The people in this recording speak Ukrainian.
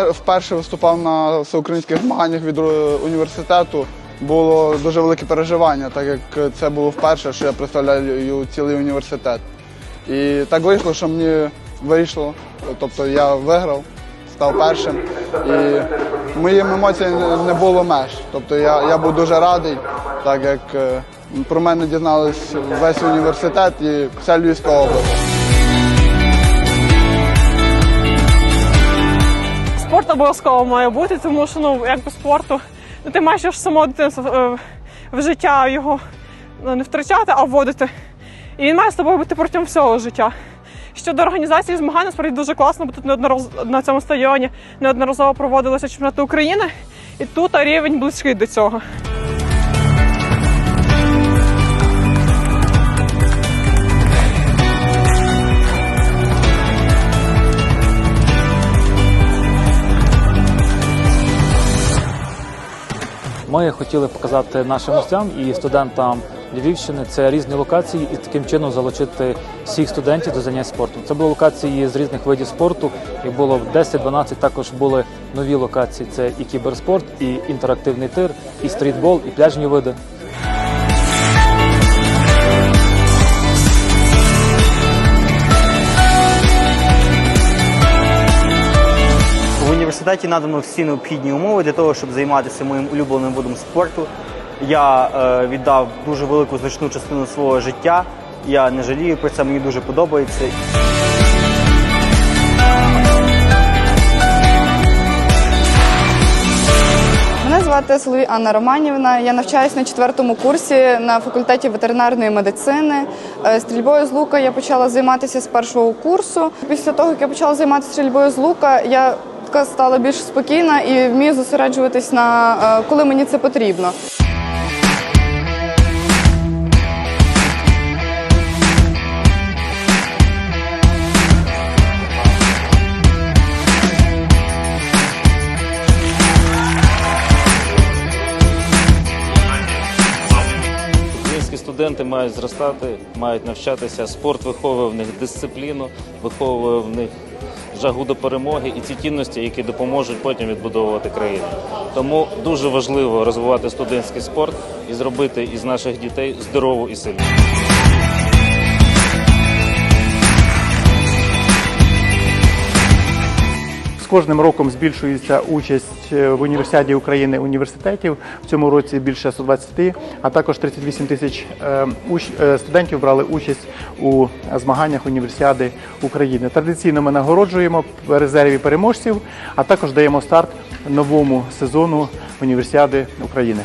Вперше виступав на всеукраїнських змаганнях від е, університету, було дуже велике переживання, так як це було вперше, що я представляю цілий університет. І так вийшло, що мені вийшло, тобто я виграв, став першим. І моїм емоціям не було меж. Тобто я, я був дуже радий, так як е, про мене дізнались весь університет і вся Львівська область. Обов'язково має бути, тому що ну якби спорту, ну ти маєш ж самого дитинства е, в життя його ну, не втрачати, а вводити. І він має з тобою бути протягом всього життя. Щодо організації змагань, насправді дуже класно, бо тут неодноразово на цьому стадіоні неодноразово проводилися чемпіонати України, і тут рівень близький до цього. Ми хотіли показати нашим гостям і студентам Львівщини це різні локації, і таким чином залучити всіх студентів до занять спортом. Це були локації з різних видів спорту. Їх було 10-12, Також були нові локації: це і кіберспорт, і інтерактивний тир, і стрітбол, і пляжні види. Університеті надано всі необхідні умови для того, щоб займатися моїм улюбленим видом спорту. Я е, віддав дуже велику значну частину свого життя. Я не жалію про це, мені дуже подобається. Мене звати Соловій Анна Романівна. Я навчаюся на четвертому курсі на факультеті ветеринарної медицини. Е, Стрільбою з лука я почала займатися з першого курсу. Після того, як я почала займатися стрільбою з лука, я така стала більш спокійна і вмію зосереджуватись на е, коли мені це потрібно. Студенти мають зростати, мають навчатися. Спорт виховує в них дисципліну, виховує в них жагу до перемоги і ці цінності, які допоможуть потім відбудовувати країну. Тому дуже важливо розвивати студентський спорт і зробити із наших дітей здорову і сильну. Кожним роком збільшується участь е, в універсіаді України університетів. В цьому році більше 120, а також 38 тисяч е, е, студентів брали участь у змаганнях універсіади України. Традиційно ми нагороджуємо резерві переможців, а також даємо старт новому сезону універсіади України.